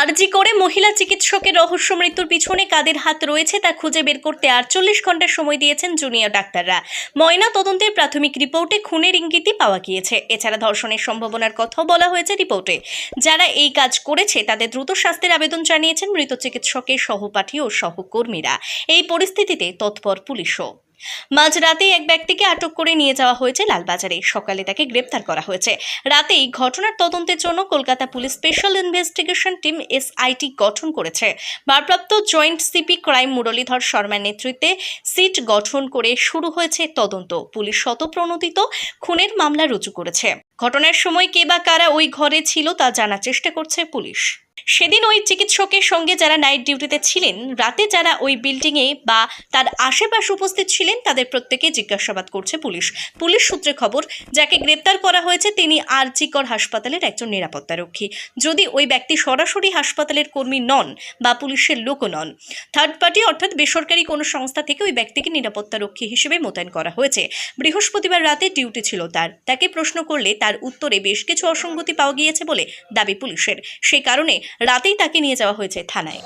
আরজি করে মহিলা চিকিৎসকের রহস্য মৃত্যুর পিছনে কাদের হাত রয়েছে তা খুঁজে বের করতে আটচল্লিশ ঘণ্টা সময় দিয়েছেন জুনিয়র ডাক্তাররা। ময়না তদন্তের প্রাথমিক রিপোর্টে খুনের ইঙ্গিতই পাওয়া গিয়েছে। এছাড়া ধর্ষণের সম্ভাবনার কথাও বলা হয়েছে রিপোর্টে। যারা এই কাজ করেছে, তাদের দ্রুত শাস্তির আবেদন জানিয়েছেন মৃত চিকিৎসকের সহপাঠী ও সহকর্মীরা। এই পরিস্থিতিতে তৎপর পুলিশও। মাঝরাতে এক ব্যক্তিকে আটক করে নিয়ে যাওয়া হয়েছে লালবাজারে। সকালে তাকে গ্রেপ্তার করা হয়েছে। রাতেই ঘটনার তদন্তের জন্য Kolkata police special investigation team SIT গঠন করেছে। ভারপ্রাপ্ত জয়েন্ট সিপি ক্রাইম মুরলীধর শর্মার নেতৃত্বে সিট গঠন করে শুরু হয়েছে তদন্ত। পুলিশ শতপ্রণোদিত খুনের মামলা রুজু করেছে। ঘটনার সময় কে বা কারা ওই ঘরে ছিল তা জানার চেষ্টা করছে পুলিশ। সেদিন ওই চিকিৎসকের সঙ্গে যারা নাইট ডিউটিতে ছিলেন, রাতে যারা ওই বিল্ডিংয়ে বা তার আশেপাশে উপস্থিত ছিলেন, তাদের প্রত্যেকে জিজ্ঞাসাবাদ করছে পুলিশ। পুলিশ সূত্রে খবর, যাকে গ্রেপ্তার করা হয়েছে তিনি আরজিকর হাসপাতালের একজন নিরাপত্তারক্ষী। যদি ওই ব্যক্তি সরাসরি হাসপাতালের কর্মী নন বা পুলিশের লোকও নন থার্ড পার্টি অর্থাৎ বেসরকারি কোনো সংস্থা থেকে ওই ব্যক্তিকে নিরাপত্তারক্ষী হিসেবে মোতায়েন করা হয়েছে। বৃহস্পতিবার রাতে ডিউটি ছিল তার। তাকে প্রশ্ন করলে তার উত্তরে বেশ কিছু অসঙ্গতি পাওয়া গিয়েছে বলে দাবি পুলিশের। সে কারণে রাতেই তাকে নিয়ে যাওয়া হয়েছে থানায়।